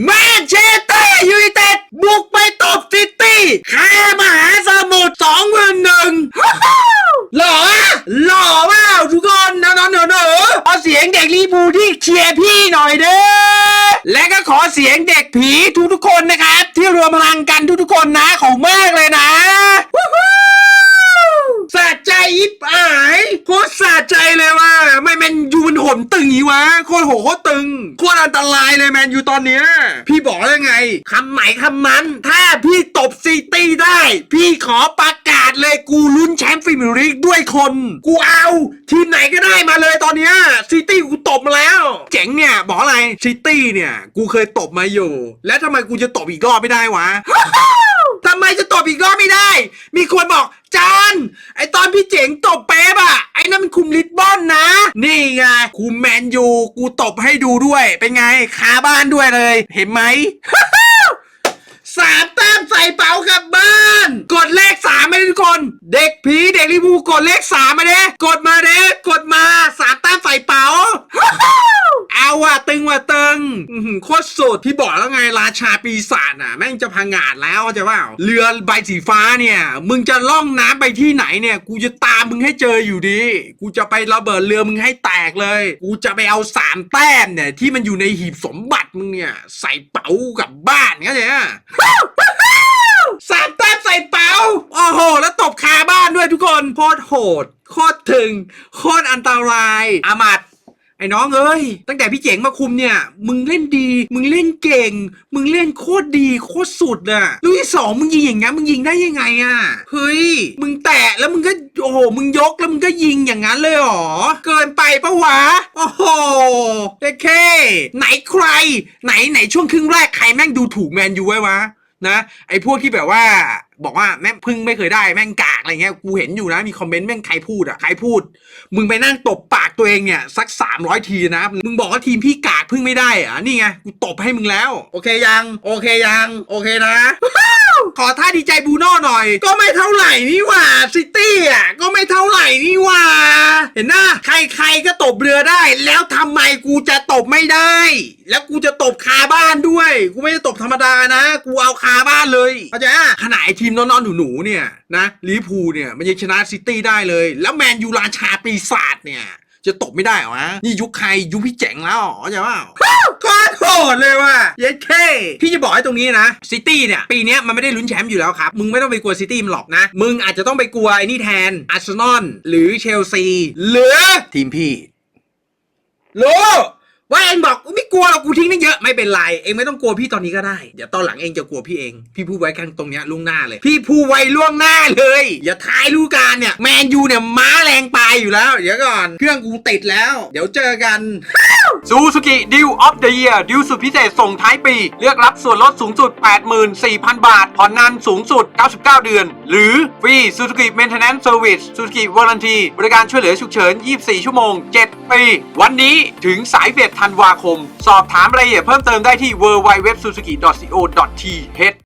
แมนเชสเตอร์ยูไนเต็ดบุกไปตบซิตี้แค่มหาสมุทรสองหมื่นหนึ่งหล่ออะหล่อเปล่าทุกคนนะน้องหนูหนูขอเสียงเด็กลีบูที่เชียร์พี่หน่อยเด้อและก็ขอเสียงเด็กผีทุกทุกๆคนนะครับ ที่รวมพลังกันทุกทุกๆคนนะของมากเลยนะวู้ฮู้ สะใจยิบหายโคตรสะใจเลยว่าไม่แมนยูมันโห นี้วะโคตรโหโคตรตึงโคตรอันตรายเลยแมนยูตอนเนี้ยพี่บอกแล้วไงคำไหนคำนั้น ถ้าพี่ตบซิตี้ได้ พี่ขอประกาศเลยกูลุ้นแชมป์ฟรีเมียร์ลีกด้วยคน กูเอาทีมไหนก็ได้มาเลยตอนเนี้ยซิตี้กูตบมาแล้ว เจ๋งเนี่ยบอกอะไรซิตี้เนี่ยกูเคยตบมาอยู่ แล้วทำไมกูจะตบอีกรอบไม่ได้วะทำไมจะตบอีกรอบไม่ได้ มีคนบอกจานไอตอนพี่เจ๋งตบเป๊ปอะไอ้นั่นมันคุมลิสบอ นี่ไงคูแมนยูกูตบให้ดูด้วย เป็นไงคาบ้านด้วยเลย เห็นไหม สามแต้มใส่เป๋ากลับบ้าน กดเลขสามมาทุกคน เด็กผีเด็กลิบูกดเลขสามมาเด้กดมาเด้กดมาสามแต้มใส่เป๋า ว่ะตึงว่ะตึงโคตรสุดที่บอกแล้วไงราชาปีศาจอะแม่งจะพังงาดแล้วจเปล่าเรือใบสีฟ้าเนี่ย มึงจะล่องน้ำไปที่ไหนเนี่ย กูจะตามมึงให้เจออยู่ดี กูจะไประเบิดเรือมึงให้แตกเลย กูจะไปเอาสามแต้มเนี่ย ที่มันอยู่ในหีบสมบัติมึงเนี่ย ใส่เป๋ากับบ้านเข้าใจไหมสามแต้มใส่เป๋า โอ้โห แล้วตบคาบ้านด้วยทุกคน โคตรโหด โคตรถึง โคตรอันตรายอามัด ไอ้น้องเอ้ย ตั้งแต่พี่เจ๋งมาคุมเนี่ย มึงเล่นดี มึงเล่นเก่ง มึงเล่นโคตรดีโคตรสุดอะลูกที่สองมึงยิงอย่างงั้นมึงยิงได้ยังไงอะเฮ้ย มึงแตะแล้วมึงก็โอ้โหมึงยกแล้วมึงก็ยิงอย่างนั้นเลยเหรอ เกินไปปะวะ โอ้โหเด็กเค ไหนใคร ไหนไหนช่วงครึ่งแรกใครแม่งดูถูกแมนยูไว้วะ นะไอ้พวกที่แบบว่าบอกว่าแม่พึ่งไม่เคยได้แม่งกากอะไรเงี้ยกูเห็นอยู่นะมีคอมเมนต์แม่งใครพูดอะใครพูด มึงไปนั่งตบปากตัวเองเนี่ยสักสามร้อยทีนะมึงบอกว่าทีมพี่กากพึ่งไม่ได้อะนี่ไงกูตบให้มึงแล้ว โอเคยัง โอเคยัง โอเคนะ ขอท่าดีใจบูโน่หน่อย ก็ไม่เท่าไหร่นี่หว่าซิตี้อะก็ไม่เท่าไหร่นี่หว่า เห็นหนะใครๆก็ตบเรือได้ แล้วทำไมกูจะตบไม่ได้ แล้วกูจะตบคาบ้านด้วย กูไม่ได้ตบธรรมดานะ กูเอาคาบ้านเลยเข้าใจอะขนาดไอทีมนองๆหนูๆเนี่ยนะลิพูเนี่ยมันยังชนะซิตี้ได้เลย แล้วแมนยูราชาปีศาจเนี่ย จะตบไม่ได้เหรอวะนี่ยุคใครยุคพี่เจ๋งแล้วเหรอเข้าใจเปล่าก็โหดเลยว่ะเย้เคพี่จะบอกให้ตรงนี้นะซิตี้เนี่ยปีเนี้ยมันไม่ได้ลุ้นแชมป์อยู่แล้วครับ มึงไม่ต้องไปกลัวซิตี้มันหรอกนะ มึงอาจจะต้องไปกลัวไอ้นี่แทนอาร์เซนอลหรือเชลซีหรือทีมพี่รู้ ว่าเองบอกกูไม่กลัวหรอกกูทิ้งได้เยอะไม่เป็นไรเองไม่ต้องกลัวพี่ตอนนี้ก็ได้เดี๋ยวตอนหลังเองจะกลัวพี่เอง พี่พูดไว้ข้างตรงเนี้ยล่วงหน้าเลย พี่พูดไว้ล่วงหน้าเลย อย่าทายรู้การเนี่ยแมนยูเนี่ยม้าแรงไปอยู่แล้ว เดี๋ยวก่อนเครื่องกูติดแล้ว เดี๋ยวเจอกันซูซูกิดิวออฟเดอะเยียดิวสุดพิเศษส่งท้ายปี เลือกรับส่วนลดสูงสุด 84,000 บาท ผ่อนนานสูงสุด 99 เดือน หรือฟรีซูซูกิเมนเทนแนนซ์เซอร์วิสซูซูกิวอร์ n นทีบริการช่วยเหลือฉุกเฉิน 24 ชั่วโมง 7 ปี วันนี้ถึงสายเบ็ดธันวาคม สอบถามรายละเอียดเพิ่มเติมได้ที่ www.suzuki.co.th